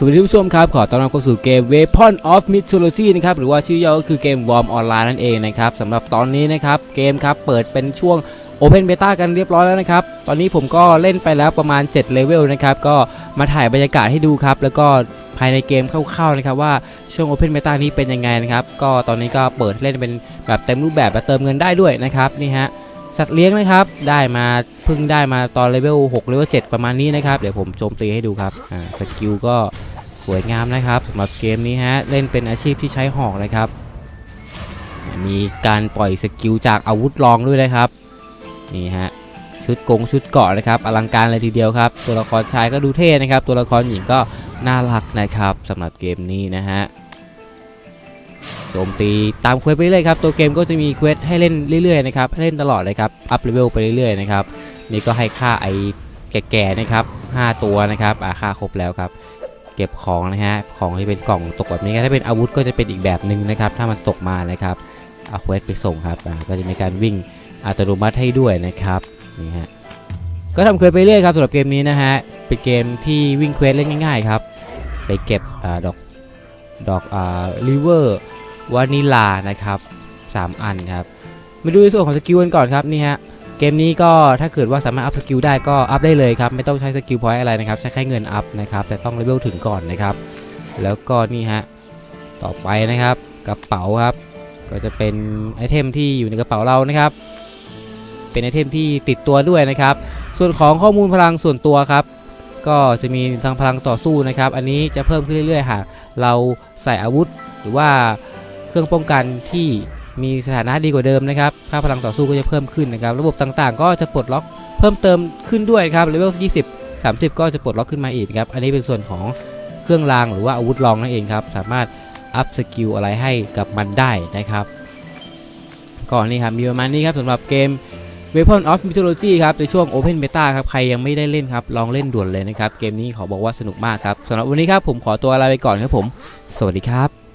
สวัสดีผู้ชมครับ ขอต้อนรับเข้าสู่เกม Weapon of Mythology นะครับ หรือว่าชื่อย่อก็คือเกม Warm Online นั่นเองนะครับสำหรับตอนนี้นะครับ เกมครับเปิดเป็นช่วง Open Beta กันเรียบร้อยแล้วนะครับ ตอนนี้ผมก็เล่นไปแล้วประมาณ 7 เลเวลนะครับ ก็มาถ่ายบรรยากาศให้ดูครับ แล้วก็ภายในเกมคร่าวๆนะครับว่าช่วง Open Beta นี้เป็นยังไงนะครับ ก็ตอนนี้ก็เปิดเล่นเป็นแบบเต็มรูปแบบและเติมเงินได้ด้วยนะครับนี่ฮะสัตว์เลี้ยงนะครับได้มาเพิ่งได้มาตอนเลเวล6เลเวล7ประมาณนี้นะครับเดี๋ยวผมโจมตีให้ดูครับอ่าสกิลก็ สวยงามนะครับสำหรับเกมนี้ฮะเล่นเป็นอาชีพที่ใช้หอกนะครับ มีการปล่อยสกิลจากอาวุธรองด้วยนะครับนี่ฮะชุดกงชุดเกาะนะครับอลังการเลยทีเดียวครับ ตัวละครชายก็ดูเท่นะครับ ตัวละครหญิงก็น่ารักนะครับสำหรับเกมนี้นะฮะโจมตีตามเควสไปเรื่อยครับตัวเกมก็จะมีเควสให้เล่นเรื่อยๆนะครับให้เล่นตลอดเลยครับอัพเลเวลไปเรื่อยๆนะครับนี่ก็ให้ค่าไอ้แก่ๆนะครับ 5 ตัวนะครับอ่าค่าครบแล้วครับ เก็บของนะฮะของที่เป็นกล่องตกแบบนี้ถ้าเป็นอาวุธก็จะเป็นอีกแบบหนึ่งนะครับ ถ้ามันตกมานะครับเอาเควสไปส่งครับก็จะมีการวิ่งอัตโนมัติให้ด้วยนะครับนี่ฮะก็ทำเควสไปเรื่อยครับสำหรับเกมนี้นะฮะเป็นเกมที่วิ่งเควสเล่นง่ายๆครับไปเก็บอดอกดอกลิเวอร์วานิลานะครับ 3 อันครับมาดูในส่วนของสกิลกันก่อนครับนี่ฮะ เกมนี้ก็ถ้าเกิดว่าสามารถอัพสกิลได้ก็อัพได้เลยครับ ไม่ต้องใช้สกิลพอยต์อะไรนะครับ ใช้แค่เงินอัพนะครับ แต่ต้องเลเวลถึงก่อนนะครับ แล้วก็นี่ฮะ ต่อไปนะครับกระเป๋าครับ ก็จะเป็นไอเทมที่อยู่ในกระเป๋าเรานะครับ เป็นไอเทมที่ติดตัวด้วยนะครับ ส่วนของข้อมูลพลังส่วนตัวครับ ก็จะมีทางพลังต่อสู้นะครับ อันนี้จะเพิ่มขึ้นเรื่อยๆหากเราใส่อาวุธหรือว่าเครื่องป้องกันที่ มีสถานะดีกว่าเดิมนะครับค่าพลังต่อสู้ก็จะเพิ่มขึ้นนะครับ ระบบต่างๆ ก็จะปลดล็อกเพิ่มเติมขึ้นด้วยครับเลเวล 20 30 ก็จะปลดล็อกขึ้นมาอีกครับ อันนี้เป็นส่วนของเครื่องรางหรือว่าอาวุธรองนั่นเองครับ สามารถอัพสกิลอะไรให้กับมันได้นะครับ ก่อนนี้ครับ มีประมาณนี้ครับสำหรับเกม Weapon of Mythology ครับ ในช่วง Open Beta ครับ ใครยังไม่ได้เล่นครับ ลองเล่นด่วนเลยนะครับ เกมนี้ขอบอกว่าสนุกมากครับสำหรับวันนี้ครับผมขอตัวลาไปก่อนครับผม สวัสดีครับ